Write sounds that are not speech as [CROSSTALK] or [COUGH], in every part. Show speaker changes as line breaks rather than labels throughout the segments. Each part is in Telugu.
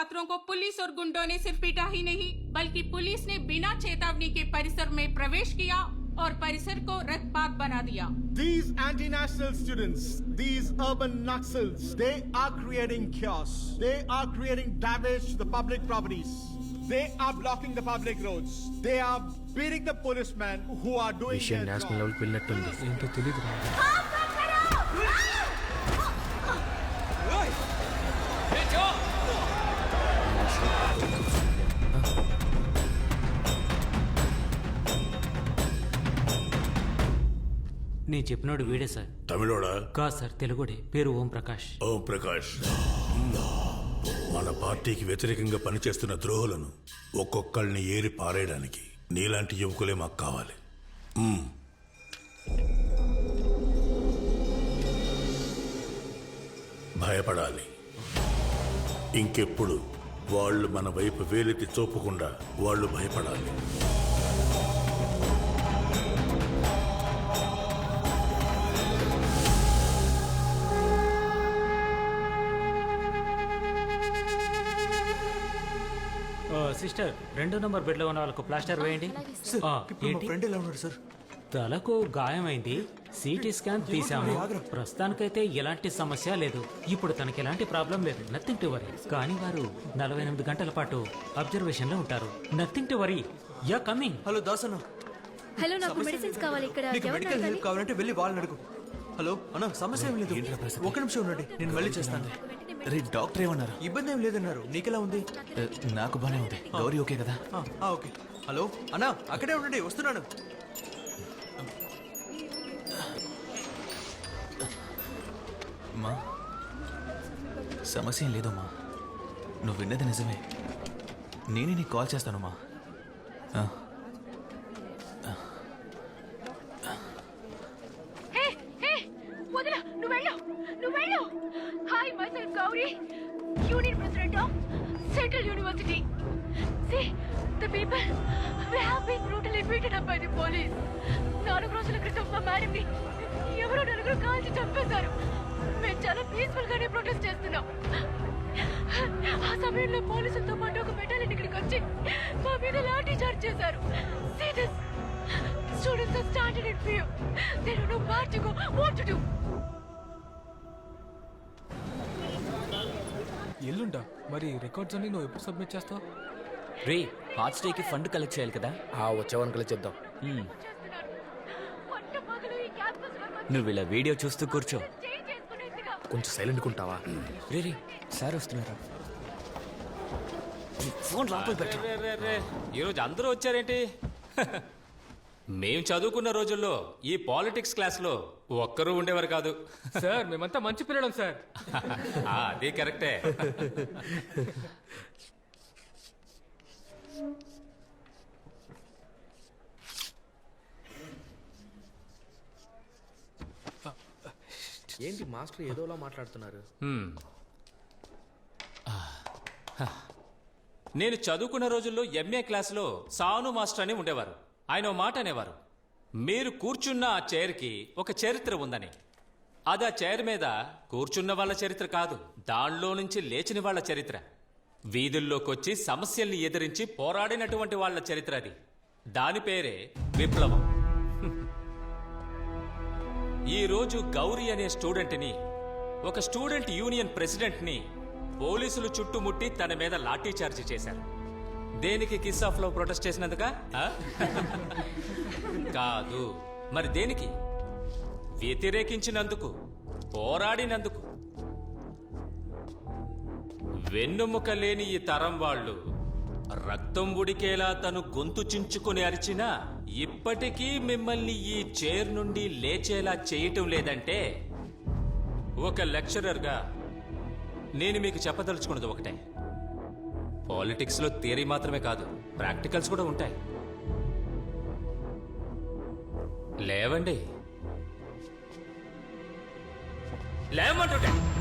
छात्रों को पुलिस और गुंडों ने सिर्फ पीटा ही नहीं बल्कि पुलिस ने बिना चेतावनी के परिसर में प्रवेश किया और परिसर को रक्तपात बना दिया
These anti-national students, these urban Naxals, they are creating chaos. They are creating damage to the public properties. They are blocking the public roads. They are beating the policemen who are doing
విషయం
their
నేషనల్
job.
లెవెల్కి వెళ్ళినట్టుంది
ఏంటో తెలియదు
నేను చెప్పినోడు వీడే సార్.
తమిళోడా?
కాదు సార్ తెలుగుడే. పేరు ఓం ప్రకాష్.
ఓం ప్రకాష్ మన పార్టీకి వ్యతిరేకంగా పనిచేస్తున్న ద్రోహులను ఒక్కొక్కళ్ళని ఏరి పారేయడానికి నీలాంటి యువకులే మాకు కావాలి. మ్మ్. భయపడాలి. ఇంకెప్పుడు వాళ్ళు మన వైపు వేలెత్తి చూపకుండా వాళ్ళు భయపడాలి.
సిస్టర్ రెండో నంబర్ బెడ్లో ఉన్న వాళ్ళకు ప్లాస్టర్ వేయండి. ఆ, ఏంటి?
ఫ్రెండ్ ఎలా ఉన్నాడు సార్.
తలకు గాయమైంది. సిటీ స్కాన్ తీసాము ప్రస్తుతానికైతే ఎలాంటి సమస్య లేదు. ఇప్పుడు తనకి ఎలాంటి ప్రాబ్లం లేదు. నథింగ్ టు వరీ కానీ వారు నలభై ఎనిమిది గంటల పాటు అబ్జర్వేషన్లో ఉంటారు. Nothing to worry yeah coming
hello Das అన్న
హలో నాకు మెడిసిన్స్ కావాలి. ఇక్కడ
నీకు
ఎవరు
మెడికల్? హెల్ప్ కావాలంటే వెళ్ళి వాళ్ళని అడుగు. హలో? అన్న సమస్య ఏం లేదు. ఒక నిమిషం ఉండండి నేను మళ్ళీ చేస్తాను.
రే డాక్టర్ ఏమన్నారు?
ఇబ్బంది ఏం లేదన్నారు. నీకెలా ఉంది?
ఏ, నాకు బానే ఉంది. గౌరీ ఓకే కదా?
ఆ, ఆ, ఓకే. హలో? అన్నా అక్కడే ఉండండి వస్తున్నాను.
మా సమస్య ఏం లేదమ్మా. నువ్వు విన్నది నిజమే. నేనే నీకు కాల్ చేస్తాను మా. ఆ,
హే హే వదిన నువ్వు వెళ్ళు నువ్వు వెళ్ళు hi myself Gauri union president of central university. See, the people we have been brutally beaten up by the police నాలుగు రోజుల క్రితం మా మేడం ఎవరో నలుగురు కాల్చి చంపేశారు. మేము చాలా పీస్ఫుల్ గానే ప్రొటెస్ట్ చేస్తున్నాం. ఆ సమయంలో పోలీసులతో పాటు ఒక మెటాలియన్ ఇక్కడికి వచ్చి మా మీద లాఠీ చార్జ్ చేశారు. Students this? In are standing in మార్చుకో They టు know
ఎల్లుండా మరి రికార్డ్స్ అన్ని నువ్వు ఎప్పుడు సబ్మిట్ చేస్తావు
రే హార్ట్కి ఫండ్ కలెక్ట్ చేయాలి కదా ఆ
campus లో మంచి
నువ్వు ఇలా వీడియో చూస్తూ కూర్చో. కొంచెం సైలెంట్ ఉంటావా రే రే సార్ వస్తున్నారా ఫోన్ లోపల పెట్టు
ఈరోజు అందరూ వచ్చారేంటి మేం చదువుకున్న రోజుల్లో ఈ పాలిటిక్స్ క్లాస్లో ఒక్కరూ ఉండేవారు కాదు
సార్ మేమంతా మంచి పిల్లలం సార్
ఆ, అది కరెక్టే
ఏంటి మాస్టర్ ఏదోలా మాట్లాడుతున్నారు
హ్మ్. ఆ, హ. నేను చదువుకున్న రోజుల్లో ఎంఏ క్లాస్లో సాను మాస్టర్ అని ఉండేవారు ఆయన ఓ మాట అనేవారు మీరు కూర్చున్న ఆ చైర్కి ఒక చరిత్ర ఉందని. అది ఆ చైర్ మీద కూర్చున్న వాళ్ళ చరిత్ర కాదు దానిలో నుంచి లేచిన వాళ్ళ చరిత్ర. వీధుల్లోకొచ్చి సమస్యల్ని ఎదిరించి పోరాడినటువంటి వాళ్ళ చరిత్ర అది. దాని పేరే విప్లవం. ఈరోజు గౌరీ అనే స్టూడెంట్ని ఒక స్టూడెంట్ యూనియన్ ప్రెసిడెంట్ని పోలీసులు చుట్టుముట్టి తన మీద లాఠీ చార్జ్ చేశారు. దేనికి కిస్ ఆఫ్ లవ్ ప్రొటెస్ట్ చేసినందుక? కాదు. మరి దేనికి? వ్యతిరేకించినందుకు పోరాడినందుకు. వెన్నుముక లేని ఈ తరం వాళ్ళు రక్తం ఉడికేలా తను గొంతు చించుకుని అరిచినా ఇప్పటికీ మిమ్మల్ని ఈ చైర్ నుండి లేచేలా చేయటం లేదంటే ఒక లెక్చరర్గా నేను మీకు చెప్పదలుచుకున్నది ఒకటే. పాలిటిక్స్లో థియరీ మాత్రమే కాదు ప్రాక్టికల్స్ కూడా ఉంటాయి. లేవండి. లేవమంటుంటే.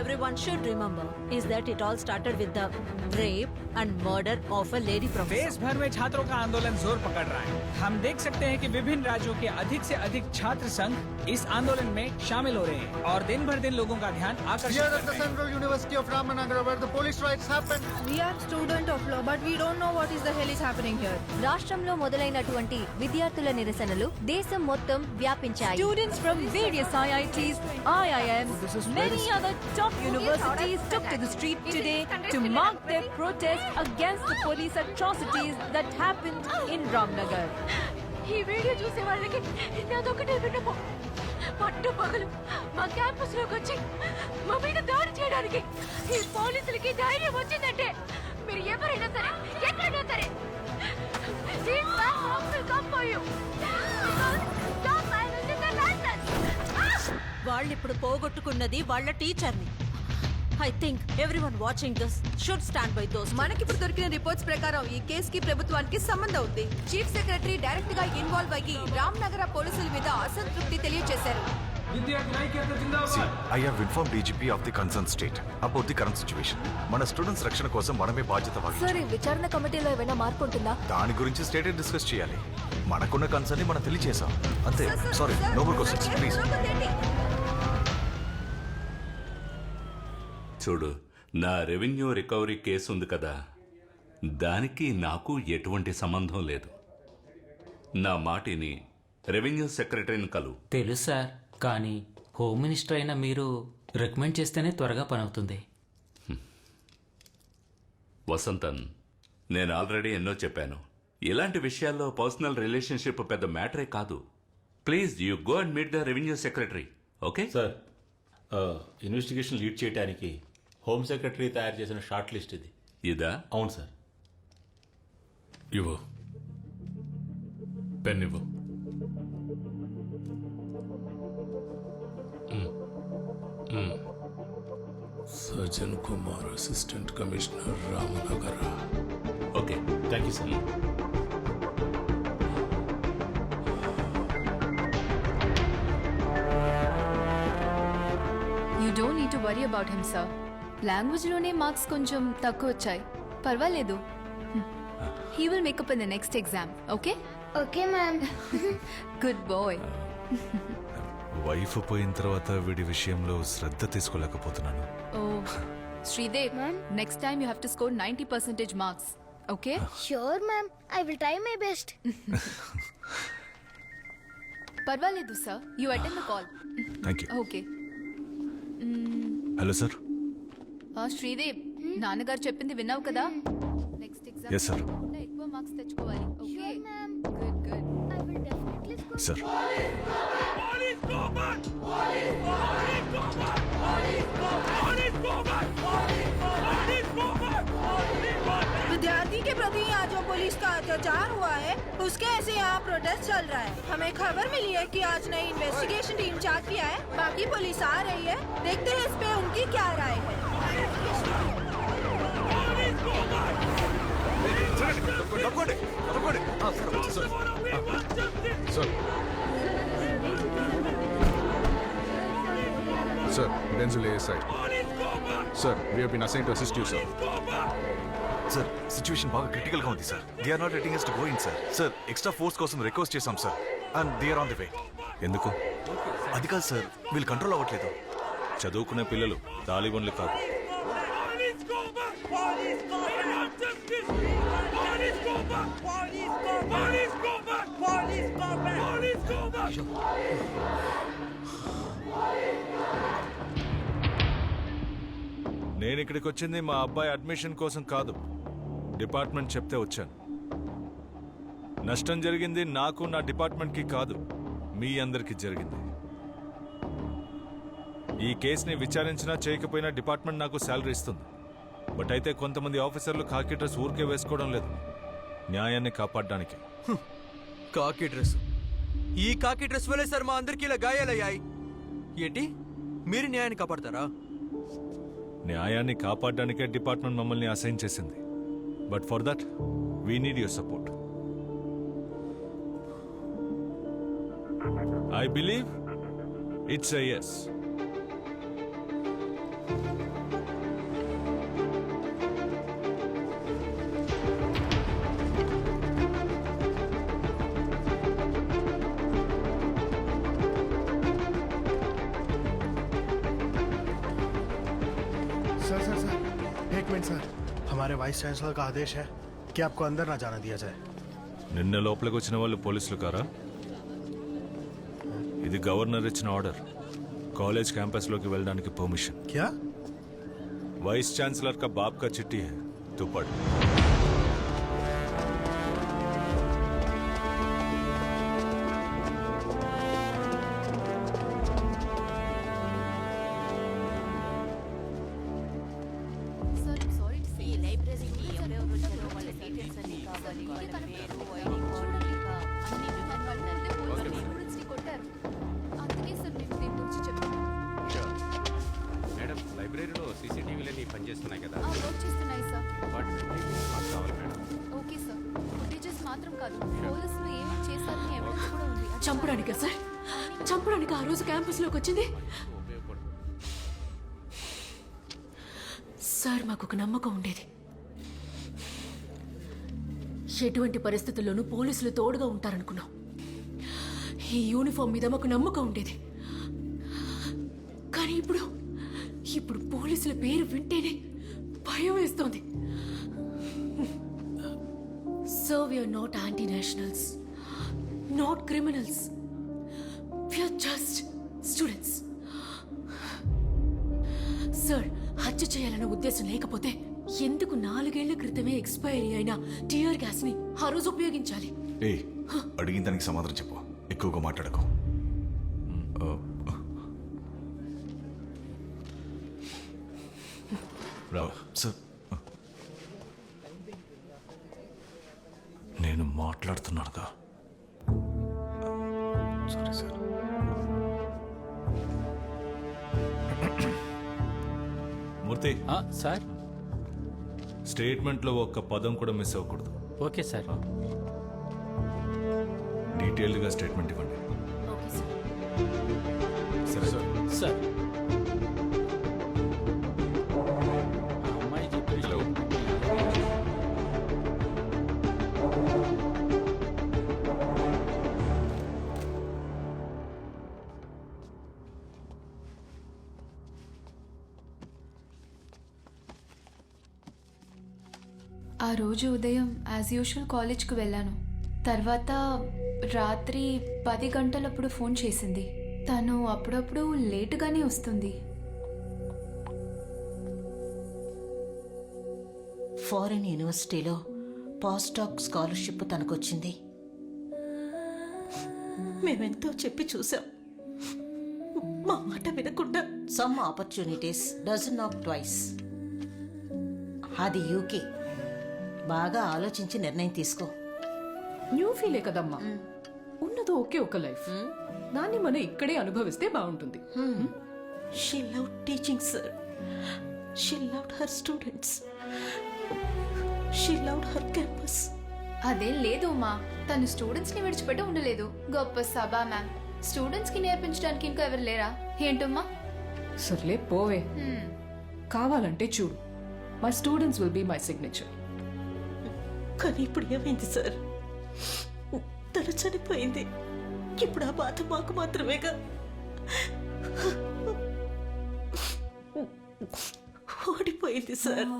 everyone should remember is that it all started with the rape and murder of a lady professor.
देश भर में छात्रों का आंदोलन जोर पकड़ रहा है हम देख सकते हैं कि विभिन्न राज्यों के अधिक से अधिक छात्र संघ इस आंदोलन में शामिल हो रहे हैं और दिन भर दिन लोगों का ध्यान आकर्षित कर रहे हैं
Central University of Ramanagara where the police riots happened.
We are student of law, but we don't know what is the hell is happening here.
రాష్ట్రంలో మొదలైనటువంటి విద్యార్థుల నిరసనలు దేశం మొత్తం వ్యాపించాయి
Students from various IITs, IIMs, many other top universities took to the street today to mark their protest against the police atrocities that happened in Ramnagar.
ఈ వీడియో చూసే వాళ్ళకి నాదొకటే విన్నపం పట్టు పగలు మా క్యాంపస్లోకి వచ్చి మా మీద దాడి చేయడానికి ఈ పోలీసులకి ధైర్యం వచ్చిందంటే మీరు ఎవరైనా సరే ఎక్కడైనా సరే.
వాళ్ళిప్పుడు పోగొట్టుకున్నది వాళ్ళ టీచర్ని I think everyone watching this should stand by those
మనకిప్పుడు దొరికిన రిపోర్ట్స్ ప్రకారం ఈ కేసుకి ప్రభుత్వానికి సంబంధం ఉంది. చీఫ్ సెక్రటరీ డైరెక్ట్గా ఇన్వాల్వ్ అయ్యి రామ్ నగర పోలీసుల మీద అసంతృప్తి తెలియజేశారు.
I have inform DGP of the concern state about the current situation మన స్టూడెంట్స్ రక్షణ కోసం మనమే బాధ్యత వహించాలి.
సార్ ఈ విచారణ కమిటీలో ఏమైనా మార్పు ఉంటుందా?
దాని గురించి స్టేట్ డిస్కస్ చేయాలి. మనకున్న కన్సర్న్ని మనం తెలియజేసాం అంతే. Sorry no more questions please
చూడు నా రెవెన్యూ రికవరీ కేసు ఉంది కదా. దానికి నాకు ఎటువంటి సంబంధం లేదు. నా మాటిని రెవెన్యూ సెక్రటరీని కలు.
తెలుసు సార్ కానీ హోమ్ మినిస్టర్ అయిన మీరు రికమెండ్ చేస్తేనే త్వరగా పని అవుతుంది
వసంతన్ నేను ఆల్రెడీ ఎన్నో చెప్పాను. ఇలాంటి విషయాల్లో పర్సనల్ రిలేషన్షిప్ పెద్ద మ్యాటరే కాదు. Please you go and meet the revenue secretary okay?
Sir investigation lead చేయడానికి హోమ్ సెక్రటరీ తయారు చేసిన షార్ట్ లిస్ట్ ఇది.
ఇదా?
అవును సార్.
ఇవ్వు. పెన్ ఇవ్వు. Sajjan Kumar assistant commissioner Ramanagara.
Okay. Thank you
sir. You don't need to worry about him sir లాంగ్వేజ్లోనే మార్క్స్ కొంచెం తక్కువ వచ్చాయి పర్వాలేదు he will make up in the next exam
okay okay
ma'am good
boy wife పోయిన తర్వాత వీడి విషయంలో శ్రద్ధ తీసుకోలేకపోతున్నాను.
ఓ Sridev next time you have to score ninety percentage marks okay
sure ma'am I will try my best
పర్వాలేదు sir you attend the call
thank you
okay
hello sir
Sridev నాన్నగారు చెప్పింది విన్నావు కదా నెక్స్ట్ ఎగ్జామ్
Yes, sir.
ఎక్కువ మార్క్స్ తెచ్చుకోవాలి okay good good
I will definitely score
sir
विद्यार्थी के प्रति यहाँ जो पुलिस का अत्याचार हुआ है उसके ऐसे यहाँ प्रोटेस्ट चल रहा है हमें खबर मिली है कि आज नई इन्वेस्टिगेशन टीम जा किया है बाकी पुलिस आ रही है देखते हैं इस पे उनकी क्या राय है
Sir, Denzil ASI. Sir, we have been assigned to assist you, sir.
Sir situation బాగా క్రిటికల్గా ఉంది sir they are not letting us to go in sir sir extra force కోసం రిక్వెస్ట్ చేశాం sir and they are on the way ఎందుకు అది కాదు సార్ వీళ్ళు కంట్రోల్ అవ్వట్లేదు చదువుకునే పిల్లలు తాలిబన్లు కాదు నేను ఇక్కడికి వచ్చింది మా అబ్బాయి అడ్మిషన్ కోసం కాదు. డిపార్ట్మెంట్ చెప్తే వచ్చాను. నష్టం జరిగింది నాకు నా డిపార్ట్మెంట్కి కాదు మీ అందరికీ జరిగింది. ఈ కేసుని విచారించినా చేయకపోయినా డిపార్ట్మెంట్ నాకు శాలరీ ఇస్తుంది. బట్ అయితే కొంతమంది ఆఫీసర్లు కాకి డ్రెస్ ఊరికే వేసుకోవడం లేదు. న్యాయాన్ని కాపాడడానికి.
కాకి డ్రెస్. ఈ కాకి డ్రెస్ వల్లే సార్ మా అందరికి ఇలా గాయాలయ్యాయి. ఏంటి? మీరు న్యాయాన్ని కాపాడతారా?
న్యాయాన్ని కాపాడడానికే డిపార్ట్మెంట్ మమ్మల్ని అసైన్ చేసింది. But for that we need your support.
I believe it's S Narayana sir హమారే vice chancellor కా ఆదేశ్ హై కి ఆప్కో అందర్ నా జానా దియా జాయ్
నిన్న లోపలికి వచ్చిన వాళ్ళు పోలీసులు కారా ఇది గవర్నర్ ఇచ్చిన ఆర్డర్ కాలేజ్ క్యాంపస్లోకి వెళ్ళడానికి పర్మిషన్
క్యా
వైస్ ఛాన్సలర్ కా బాప్ కా చిట్టి హై
తుపడ్ లైబ్రరీలో సీసీటీవీలన్నీ పనిచేస్తున్నాయి కదా.
వర్క్ చేస్తున్నాయి సార్.
వాటి మాకు కావాలి మేడం.
Okay sir. ఫుటేజెస్ మాత్రం కాదు. పోలీసులు ఏమేమి చేశారని ఎవిడెన్స్ కూడా ఉంది.
చంపడానికా సార్? చంపడానికి ఆ రోజు క్యాంపస్లోకి వచ్చింది? సార్ మాకు ఒక నమ్మకం ఉండేది. ఎటువంటి పరిస్థితుల్లోనూ పోలీసులు తోడుగా ఉంటారనుకున్నాం. ఈ యూనిఫామ్ మీద మాకు నమ్మకం ఉండేది. కానీ ఇప్పుడు ఇప్పుడు పోలీసుల పేరు వింటేనే భయం వేస్తోంది. So we are not anti nationals not criminals we are just students sir హత్య చేయాలన్న ఉద్దేశం లేకపోతే ఎందుకు నాలుగేళ్ళ క్రితమే ఎక్స్పైరీ అయిన టియర్ గ్యాస్ని ఆ రోజు ఉపయోగించాలి?
ఏ అడిగిన దానికి సమాధానం చెప్పు. ఎక్కువగా మాట్లాడకు. సార్. నేను మాట్లాడుతున్నానుగా. Sorry sir. మూర్తి.
సార్.
స్టేట్మెంట్లో ఒక్క పదం కూడా మిస్ అవ్వకూడదు.
Okay sir.
డీటెయిల్డ్గా స్టేట్మెంట్ ఇవ్వండి. సరే. సార్.
సార్.
రోజు ఉదయం యాజ్ యూజువల్ కాలేజ్కి వెళ్ళాను. తర్వాత రాత్రి పది గంటలప్పుడు ఫోన్ చేసింది. తను అప్పుడప్పుడు లేటుగానే వస్తుంది.
ఫారిన్ యూనివర్సిటీలో పాస్టాక్ స్కాలర్షిప్ తనకొచ్చింది. మేమెంతో చెప్పి చూసాం. మా మాట వినకుండా. Some opportunities doesn't not twice అది యూకే బాగా ఆలోచించి నిర్ణయం తీసుకో.
న్యూ ఫీలే కదమ్మా. ఉన్నది ఒకే ఒక లైఫ్. దాన్ని మనం ఇక్కడే అనుభవిస్తే బాగుంటుంది.
She love teaching sir she love her students she love her campus
అదేం లేదు ఉమా. తను స్టూడెంట్స్ని విడిచిపెట్టి ఉండలేదు. గొప్ప సభ మ్యామ్ స్టూడెంట్స్కి నేర్పించడానికి ఇంకా ఎవరు లేరా? ఏంటమ్మా?
సర్లే పోవే. కావాలంటే చూడు. My students will be my signature
కానీ ఇప్పుడు ఏమైంది సార్? తను చనిపోయింది. ఇప్పుడు ఆ బాధ మాకు మాత్రమేగా. ఓడిపోయింది సార్.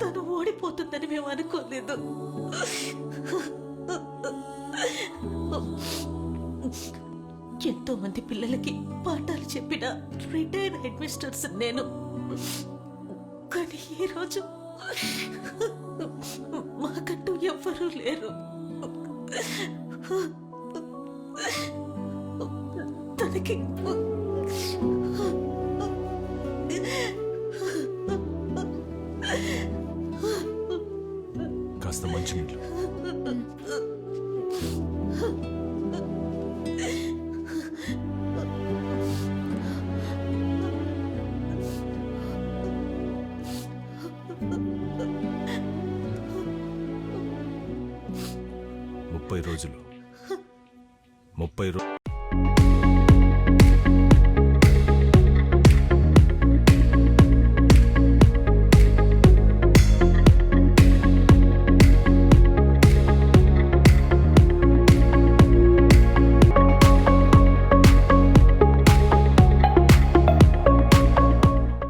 తను ఓడిపోతుందని మేము అనుకోలేదు. ఎంతో మంది పిల్లలకి పాఠాలు చెప్పిన రిటైర్డ్ హెడ్ మిస్టర్స్ నేను. కానీ ఈరోజు ఎవ్వరూ లేరు తనకి
కాస్త మంచినీళ్ళు [LAUGHS] ముప్పై రోజులు. ముప్పై రోజులు